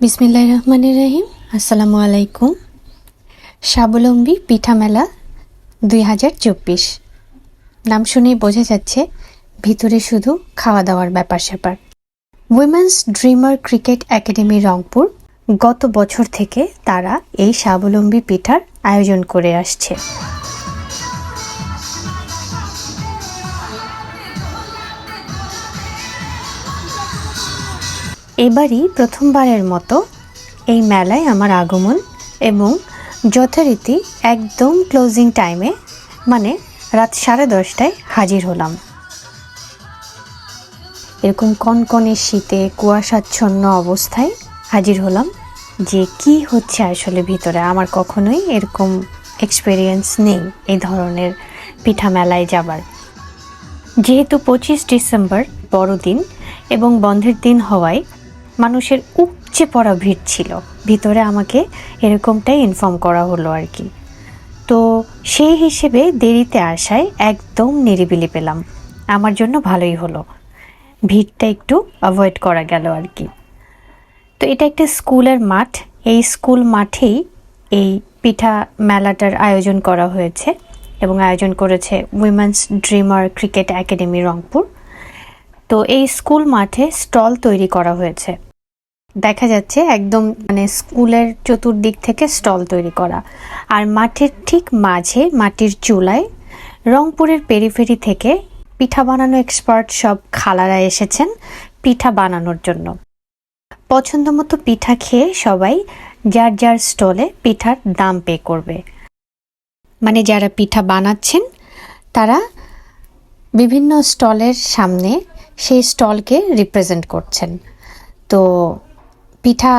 বিসমিল্লাহ রহমানির রহিম। আসসালামু আলাইকুম স্বাবলম্বী পিঠা মেলা দুই হাজার চব্বিশ। নাম শুনেই বোঝা যাচ্ছে ভিতরে শুধু খাওয়া দাওয়ার ব্যাপার স্যাপার women's dreamer cricket academy Rangpur গত বছর থেকে তারা এই স্বাবলম্বী পিঠার আয়োজন করে আসছে। এবারই প্রথমবারের মতো এই মেলায় আমার আগমন এবং যথারীতি একদম ক্লোজিং টাইমে মানে রাত সাড়ে দশটায় হাজির হলাম। এরকম কনকনে শীতে, কুয়াশাচ্ছন্ন অবস্থায় হাজির হলাম যে কি হচ্ছে আসলে ভিতরে। আমার কখনোই এরকম এক্সপিরিয়েন্স নেই এই ধরনের পিঠা মেলায় যাবার। যেহেতু পঁচিশ ডিসেম্বর বড়দিন এবং বন্ধের দিন হওয়ায় মানুষের উপচে পড়া ভিড় ছিল। ভিতরে আমাকে এরকমটাই ইনফর্ম করা হলো আর কি। তো সেই হিসেবে দেরিতে আসায় একদম নিরিবিলি পেলাম। আমার জন্য ভালোই হলো। ভিড়টা একটু অ্যাভয়েড করা গেল আর কি। তো এটা একটা স্কুলের মাঠ। এই স্কুল মাঠেই এই পিঠা মেলাটার আয়োজন করা হয়েছে এবং আয়োজন করেছে women's dreamer cricket academy Rangpur. তো এই স্কুল মাঠে স্টল তৈরি করা হয়েছে। দেখা যাচ্ছে একদম মানে স্কুলের চতুর্দিক থেকে স্টল তৈরি করা। আর মাঠের ঠিক মাঝে, মাটির চুলায়, রংপুরের পেরিফেরি থেকে পিঠা বানানো এক্সপার্ট সব খালারা এসেছেন পিঠা বানানোর জন্য। পছন্দ মতো পিঠা খেয়ে সবাই যার যার স্টলে পিঠার দাম পে করবে। মানে যারা পিঠা বানাচ্ছেন, তারা বিভিন্ন স্টলের সামনে সেই স্টলকে রিপ্রেজেন্ট করছেন। তো পিঠা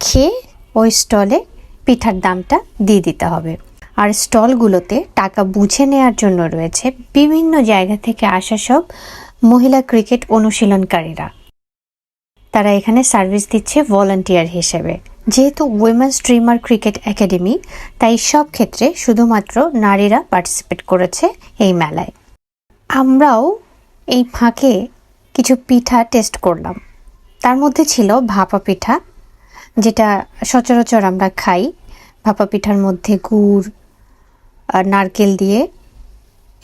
খেয়ে ওই স্টলে পিঠার দামটা দিয়ে দিতে হবে। আর স্টলগুলোতে টাকা বুঝে নেওয়ার জন্য রয়েছে বিভিন্ন জায়গা থেকে আসা সব মহিলা ক্রিকেট অনুশীলনকারীরা। তারা এখানে সার্ভিস দিচ্ছে ভলান্টিয়ার হিসেবে। যেহেতু উইমেন্স স্ট্রিমার ক্রিকেট একাডেমি, তাই সব ক্ষেত্রে শুধুমাত্র নারীরা পার্টিসিপেট করেছে এই মেলায়। আমরাও এই ফাঁকে কিছু পিঠা টেস্ট করলাম। তার মধ্যে ছিল ভাপা পিঠা, যেটা সচরাচর আমরা খাই। ভাপা পিঠার মধ্যে গুড় নারকেল দিয়ে।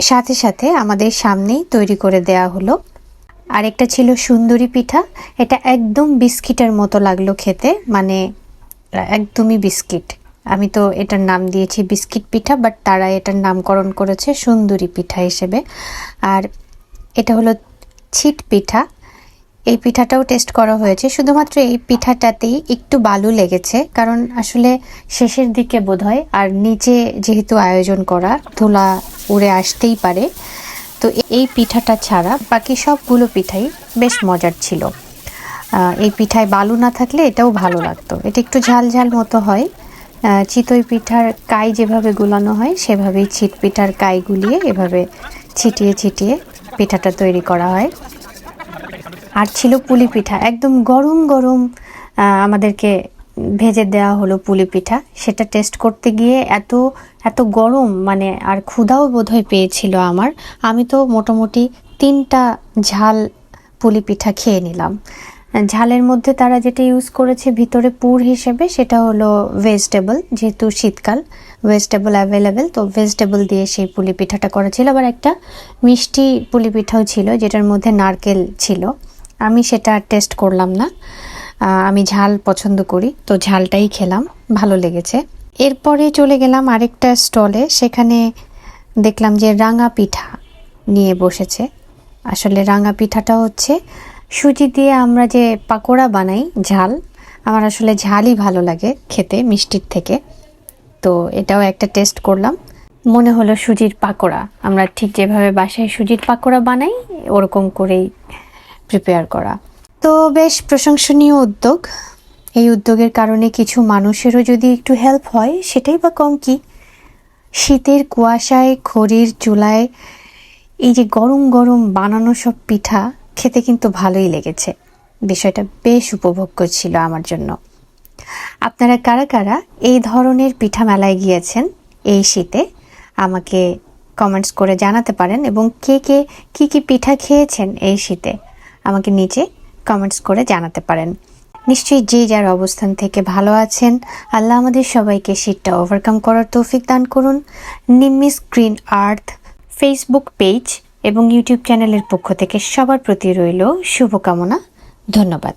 সাথে সাথে আমাদের সামনেই তৈরি করে দেয়া হলো। আরেকটা ছিল সুন্দরী পিঠা, এটা একদম বিস্কিটের মতো লাগল খেতে মানে একদমই বিস্কিট। আমি তো এটার নাম দিয়েছি বিস্কিট পিঠা বাট তারা এটার নামকরণ করেছে সুন্দরী পিঠা হিসেবে। আর এটা হলো ছিট পিঠা। এই পিঠাটাও টেস্ট করা হয়েছে। শুধুমাত্র এই পিঠাটাতেই একটু বালু লেগেছে, কারণ আসলে শেষের দিকে বোধহয় আর নিচে যেহেতু আয়োজন করা, ধুলা উড়ে আসতেই পারে। তো এই পিঠাটা ছাড়া বাকি সবগুলো পিঠাই বেশ মজার ছিল। এই পিঠায় বালু না থাকলে এটাও ভালো লাগতো। এটা একটু ঝাল ঝাল মতো হয়। চিতই পিঠার কাই যেভাবে গুলানো হয়, সেভাবেই ছিট পিঠার কাই গুলিয়ে এভাবে ছিটিয়ে ছিটিয়ে পিঠাটা তৈরি করা হয়। আর ছিল পুলি পিঠা। একদম গরম গরম আমাদেরকে ভেজে দেওয়া হলো পুলি পিঠা। সেটা টেস্ট করতে গিয়ে এত এত গরম মানে আর ক্ষুধাও বোধহয় পেয়েছিল আমার। আমি তো মোটামুটি তিনটা ঝাল পুলি পিঠা খেয়ে নিলাম। ঝালের মধ্যে তারা যেটা ইউজ করেছে ভিতরে পুর হিসেবে, সেটা হলো ভেজিটেবল যেহেতু শীতকাল ভেজিটেবল অ্যাভেলেবেল তো ভেজিটেবল দিয়ে সেই পুলি পিঠাটা করা ছিল। আবার একটা মিষ্টি পুলি পিঠাও ছিল, যেটার মধ্যে নারকেল ছিল। আমি সেটা আর টেস্ট করলাম না। আমি ঝাল পছন্দ করি, তো ঝালটাই খেলাম, ভালো লেগেছে। এরপরে চলে গেলাম আরেকটা স্টলে সেখানে দেখলাম যে রাঙা পিঠা নিয়ে বসেছে। আসলে রাঙা পিঠাটা হচ্ছে সুজি দিয়ে আমরা যে পাকোড়া বানাই ঝাল, আমার আসলে ঝালই ভালো লাগে খেতে মিষ্টির থেকে। তো এটাও একটা টেস্ট করলাম। মনে হলো সুজির পাকোড়া। আমরা ঠিক যেভাবে বাসায় সুজির পাকোড়া বানাই, ওরকম করেই প্রিপেয়ার করা। তো বেশ প্রশংসনীয় উদ্যোগ। এই উদ্যোগের কারণে কিছু মানুষেরও যদি একটু হেল্প হয়, সেটাই বা কম কি? শীতের কুয়াশায় খড়ির চুলায় এই যে গরম গরম বানানো সব পিঠা খেতে কিন্তু ভালোই লেগেছে। বিষয়টা বেশ উপভোগ্য ছিল আমার জন্য। আপনারা কারা কারা এই ধরনের পিঠা মেলায় গিয়েছেন এই শীতে? আমাকে কমেন্টস করে জানাতে পারেন এবং কে কে, কী কী পিঠা খেয়েছেন এই শীতে? আমাকে নিচে কমেন্টস করে জানাতে পারেন। নিশ্চয়ই যে যার অবস্থান থেকে ভালো আছেন, আল্লাহ আমাদের সবাইকে শীতটা ওভারকাম করার তৌফিক দান করুন। Nimmi screen earth Facebook page এবং ইউটিউব চ্যানেলের পক্ষ থেকে সবার প্রতি রইল শুভকামনা। ধন্যবাদ।